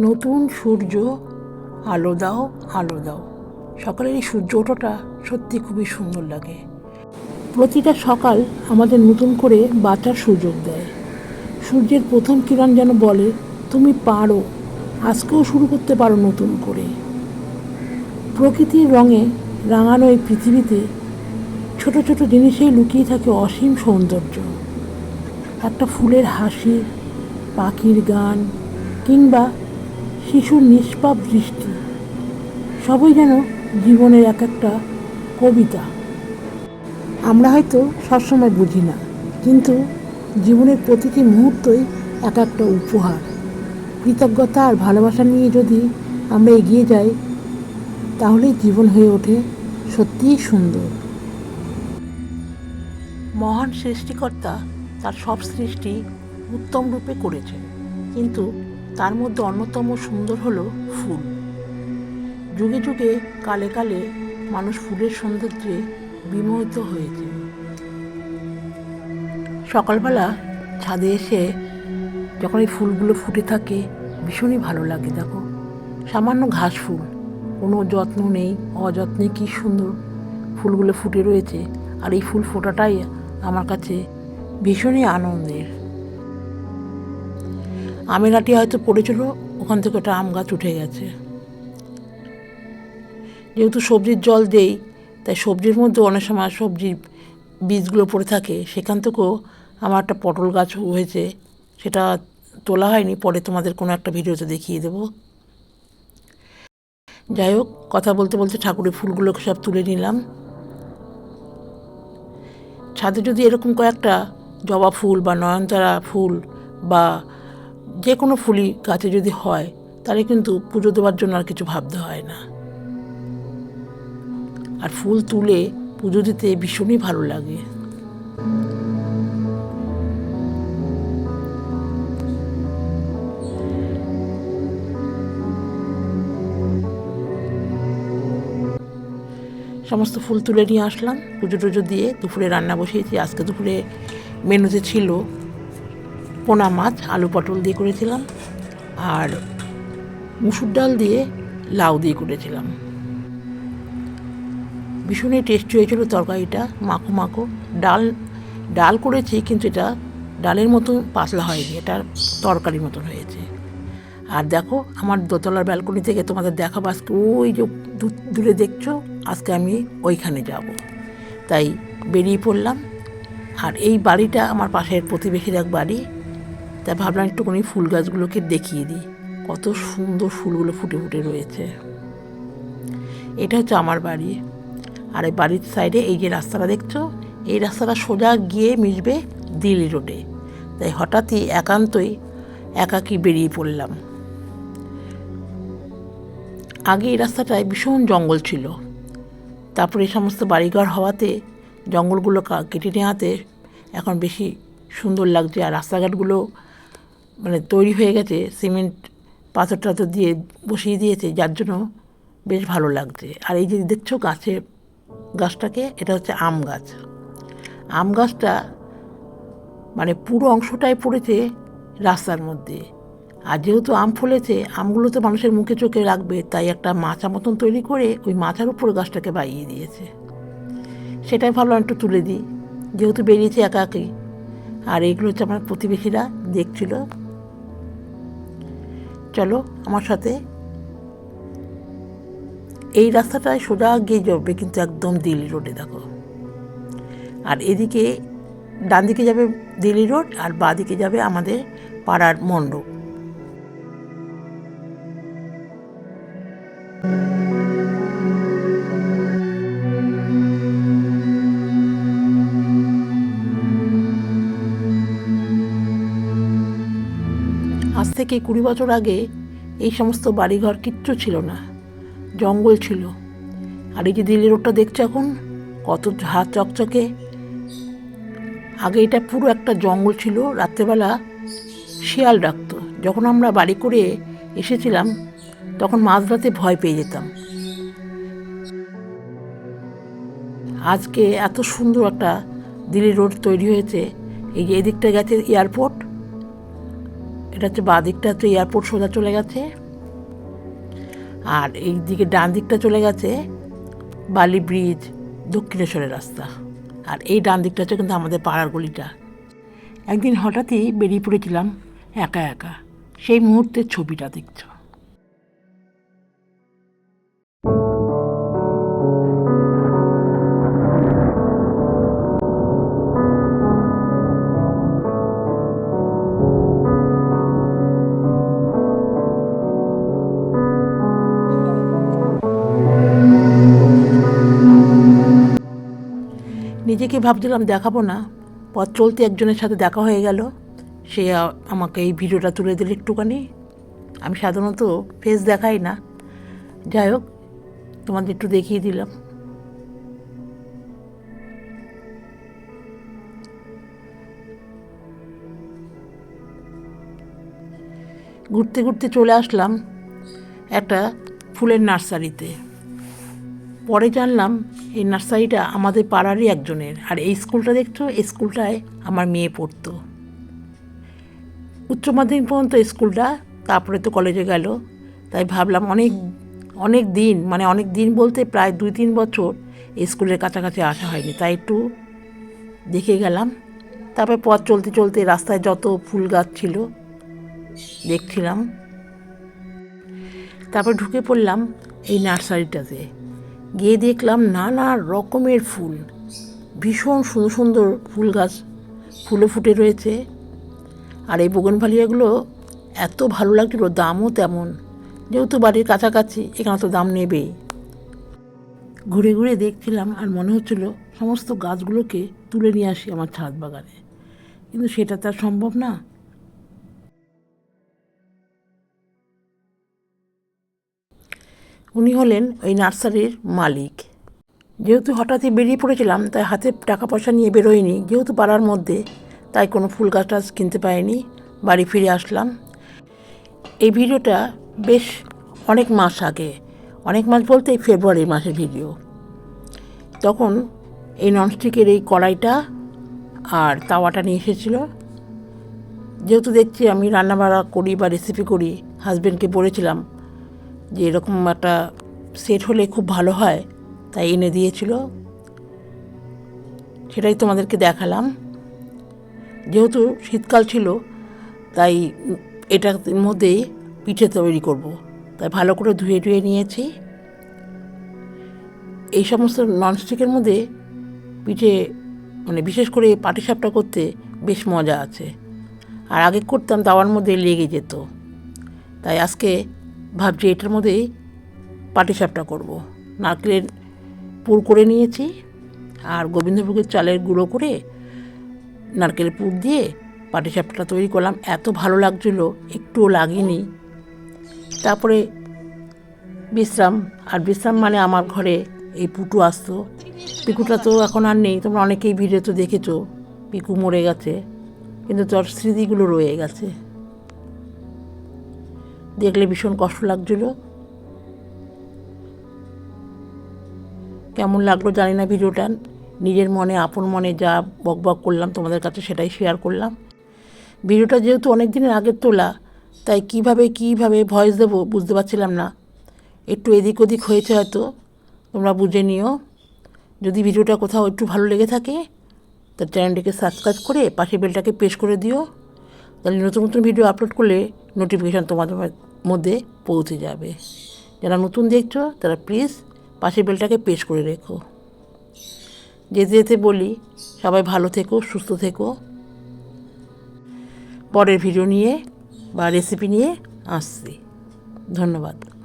নতুন সূর্য, আলো দাও আলো দাও। সকালের এই সূর্য ওঠাটা সত্যি খুবই সুন্দর লাগে। প্রতিটা সকাল আমাদের নতুন করে বাঁচার সুযোগ দেয়। সূর্যের প্রথম কিরণ যেন বলে, তুমি পারো, আজকেও শুরু করতে পারো নতুন করে। প্রকৃতির রঙে রাঙানো এই পৃথিবীতে ছোট ছোট জিনিসেই লুকিয়ে থাকে অসীম সৌন্দর্য। একটা ফুলের হাসি, পাখির গান, কিংবা শিশুর নিষ্পাপ দৃষ্টি। সবই যেন জীবনের এক একটা কবিতা। আমরা হয়তো সবসময় বুঝি না, কিন্তু জীবনের প্রতিটি মুহূর্তই এক একটা উপহার। কৃতজ্ঞতা আর ভালোবাসা নিয়ে যদি আমরা এগিয়ে যাই, তাহলেই জীবন হয়ে ওঠে সত্যিই সুন্দর। মহান সৃষ্টিকর্তা তার সব সৃষ্টি উত্তম রূপে করেছেন, কিন্তু তার মধ্যে অন্যতম সুন্দর হলো ফুল। যুগে যুগে, কালে কালে মানুষ ফুলের সৌন্দর্যে বিমোহিত হয়েছে। সকালবেলা ছাদে এসে যখন এই ফুলগুলো ফুটে থাকে, ভীষণই ভালো লাগে, দেখো। সামান্য ঘাস ফুল, কোনো যত্ন নেই, অযত্নে কী সুন্দর ফুলগুলো ফুটে রয়েছে। আর এই ফুল ফোটাটাই আমার কাছে ভীষণই আনন্দের। আমের আটি হয়তো পড়েছিল, ওখান থেকে ওটা আম গাছ উঠে গেছে। যেহেতু সবজির জল দেই, তাই সবজির মধ্যে অনেক সময় সবজির বীজগুলো পড়ে থাকে, সেখান থেকেও আমার একটা পটল গাছ হয়েছে, সেটা তোলা হয়নি, পরে তোমাদের কোনো একটা ভিডিওতে দেখিয়ে দেবো। যাই হোক, কথা বলতে বলতে ঠাকুরের ফুলগুলোকে সব তুলে নিলাম। ছাদে যদি এরকম কয়েকটা জবা ফুল বা নয়নতারা ফুল বা যে কোনো ফুলই গাছে যদি হয়, তাহলে কিন্তু পুজো দেওয়ার জন্য আর কিছু ভাবতে হয় না। আর ফুল তুলে পুজো দিতে ভীষণই ভালো লাগে। সমস্ত ফুল তুলে নিয়ে আসলাম। পুজো টুজো দিয়ে দুপুরে রান্না বসিয়েছি। আজকে দুপুরে মেনুতে ছিল পোনা মাছ, আলু পটল দিয়ে করেছিলাম আর মুসুর ডাল দিয়ে লাউ দিয়ে করেছিলাম। ভীষণই টেস্টি হয়েছিল তরকারিটা, মাখো মাখো। ডাল ডাল করেছি কিন্তু এটা ডালের মতো পাতলা হয়নি, এটা তরকারির মতন হয়েছে। আর দেখো আমার দোতলার ব্যালকনি থেকে তোমাদের দেখাবো আজকে, ওই যে দূরে দেখছ, আজকে আমি ওইখানে যাব। তাই বেরিয়ে পড়লাম। আর এই বাড়িটা আমার পাশের প্রতিবেশীর এক বাড়ি তাই ভাবলাম একটুখানি ফুল গাছগুলোকে দেখিয়ে দিই। কত সুন্দর ফুলগুলো ফুটে ফুটে রয়েছে। এটা হচ্ছে আমার বাড়ি। আর এই বাড়ির সাইডে এই যে রাস্তাটা দেখছ, এই রাস্তাটা সোজা গিয়ে মিশবে দিল্লি রোডে। তাই হঠাৎই একান্তই একাকী বেরিয়ে পড়লাম। আগে এই রাস্তাটায় ভীষণ জঙ্গল ছিল। তারপরে এই সমস্ত বাড়িঘর হওয়াতে জঙ্গলগুলো কেটে নেওয়াতে এখন বেশি সুন্দর লাগছে। আর রাস্তাঘাটগুলো মানে তৈরি হয়ে গেছে, সিমেন্ট, পাথর টাথর দিয়ে বসিয়ে দিয়েছে, যার জন্য বেশ ভালো লাগছে। আর এই যে দেখছ গাছে, গাছটাকে, এটা হচ্ছে আম গাছ। আম গাছটা মানে পুরো অংশটাই পড়েছে রাস্তার মধ্যে। আর যেহেতু আম ফলেছে, আমগুলো তো মানুষের মুখে চোখে রাখবে, তাই একটা মাচা মতন তৈরি করে ওই মাচার উপর গাছটাকে বাইয়ে দিয়েছে। সেটাই ভাবলাম একটু তুলে দিই, যেহেতু বেরিয়েছে একা একাই। আর এইগুলো হচ্ছে আমার প্রতিবেশীরা দেখছিল চলো আমার সাথে। এই রাস্তাটায় সোজা গিয়ে যাবে কিন্তু একদম দিল্লি রোডে দেখো। আর এদিকে ডান দিকে যাবে দিল্লি রোড আর বাঁ দিকে যাবে আমাদের পাড়ার মণ্ডপ। থেকে কুড়ি বছর আগে এই সমস্ত বাড়িঘর কিচ্ছু ছিল না। জঙ্গল ছিল। আর এই যে দিল্লি রোডটা দেখছ এখন, কত ঝা চকচকে। আগে এটা পুরো একটা জঙ্গল ছিল। রাত্রেবেলা শিয়াল ডাকতো। যখন আমরা বাড়ি করে এসেছিলাম, তখন মাঝরাতে ভয় পেয়ে যেতাম। আজকে এত সুন্দর একটা দিল্লি রোড তৈরি হয়েছে। এই যে এদিকটা গেছে এয়ারপোর্ট এটা হচ্ছে বাঁ দিকটা হচ্ছে এয়ারপোর্ট সোজা চলে গেছে। আর এই দিকে ডান দিকটা চলে গেছে বালি ব্রিজ দক্ষিণেশ্বরের রাস্তা। আর এই ডান দিকটা হচ্ছে কিন্তু আমাদের পাড়ার গলিটা। একদিন হঠাৎই বেরিয়ে পড়েছিলাম একা একা। সেই মুহূর্তের ছবিটা দেখছ। নিজেকে ভাবছিলাম দেখাবো না। পথ চলতে একজনের সাথে দেখা হয়ে গেল। সে আমাকে এই ভিডিওটা তুলে দিল একটুখানি। আমি সাধারণত ফেস দেখাই না। যাই হোক, তোমাদের একটু দেখিয়ে দিলাম। ঘুরতে ঘুরতে চলে আসলাম একটা ফুলের নার্সারিতে। পরে জানলাম এই নার্সারিটা আমাদের পাড়ারই একজনের। আর এই স্কুলটা দেখছ? এই স্কুলটায় আমার মেয়ে পড়তো। উচ্চ মাধ্যমিক পর্যন্ত স্কুলটা, তারপরে তো কলেজে গেল। তাই ভাবলাম অনেক অনেক দিন মানে অনেক দিন বলতে প্রায় দুই তিন বছর স্কুলের কাছাকাছি আসা হয়নি। তাই একটু দেখে গেলাম। তারপরে পথ চলতে চলতে রাস্তায় যত ফুল গাছ ছিল, দেখছিলাম। তারপর ঢুকে পড়লাম এই নার্সারিটাতে। গিয়ে দেখলাম নানা রকমের ফুল। ভীষণ সুন্দর সুন্দর ফুল গাছ ফুলে ফুটে রয়েছে। আর এই বগনভালিয়াগুলো এত ভালো লাগছিল, দামও তেমন। যেহেতু বাড়ির কাছাকাছি, এখানে তো দাম নেবেই। ঘুরে ঘুরে দেখছিলাম আর মনে হচ্ছিল সমস্ত গাছগুলোকে তুলে নিয়ে আসি আমার ছাদ বাগানে। কিন্তু সেটা তো আর সম্ভব না। উনি হলেন ওই নার্সারির মালিক। যেহেতু হঠাৎই বেরিয়ে পড়েছিলাম, তাই হাতে টাকা পয়সা নিয়ে বেরোয়নি। যেহেতু পাড়ার মধ্যে, তাই কোনো ফুল গাছ টাছ কিনতে পারিনি। বাড়ি ফিরে আসলাম। এই ভিডিওটা বেশ অনেক মাস আগে, অনেক মাস বলতে এই ফেব্রুয়ারি মাসের ভিডিও। তখন এই ননস্টিকের এই কড়াইটা আর তাওয়াটা নিয়ে এসেছিল। যেহেতু দেখছি আমি রান্নাবাড়া করি বা রেসিপি করি হাজব্যান্ডকে বলেছিলাম যে এরকম একটা সেট হলে খুব ভালো হয়, তাই এনে দিয়েছিল। সেটাই তোমাদেরকে দেখালাম। যেহেতু শীতকাল ছিল, তাই এটার মধ্যেই পিঠে তৈরি করব। তাই ভালো করে ধুয়ে ধুয়ে নিয়েছি। এই সমস্ত ননস্টিকের মধ্যে পিঠে মানে বিশেষ করে পাটিসাপটা করতে বেশ মজা আছে। আর আগে করতাম, তাওয়ার মধ্যে লেগে যেত। তাই আজকে ভাবছি এটার মধ্যেই পাটিসাপটা করব। নারকেলের পুর করে নিয়েছি আর গোবিন্দভোগের চালের গুঁড়ো করে নারকেলের পুর দিয়ে পাটিসাপটা তৈরি করলাম। এত ভালো লাগছিল, একটুও লাগেনি। তারপরে বিশ্রাম, আর বিশ্রাম মানে আমার ঘরে এই পুটু আসতো। পিকুটা তো এখন আর নেই, তোমরা অনেকেই ভিডিও তো দেখেছ, পিকু মরে গেছে, কিন্তু তোর স্মৃতিগুলো রয়ে গেছে। দেখলে ভীষণ কষ্ট লাগছিল। কেমন লাগল জানি না ভিডিওটা। নিজের মনে, আপন মনে যা বক বক করলাম তোমাদের কাছে সেটাই শেয়ার করলাম। ভিডিওটা যেহেতু অনেক দিনের আগের তোলা, তাই কীভাবে কীভাবে ভয়েস দেবো বুঝতে পারছিলাম না। একটু এদিক ওদিক হয়েছে হয়তো, তোমরা বুঝে নিও। যদি ভিডিওটা কোথাও একটু ভালো লেগে থাকে, তো চ্যানেলটিকে সাবস্ক্রাইব করে পাশে বেলটাকে প্রেস করে দিও। তাহলে নতুন নতুন ভিডিও আপলোড করলে নোটিফিকেশান তোমাদের মধ্যে পৌঁছে যাবে। যারা নতুন দেখছ, তারা প্লিজ পাশের বেলটাকে পেশ করে রেখো। যেতে যেতে বলি, সবাই ভালো থেকো, সুস্থ থেকো। পরের ভিডিও নিয়ে বা রেসিপি নিয়ে আসছি। ধন্যবাদ।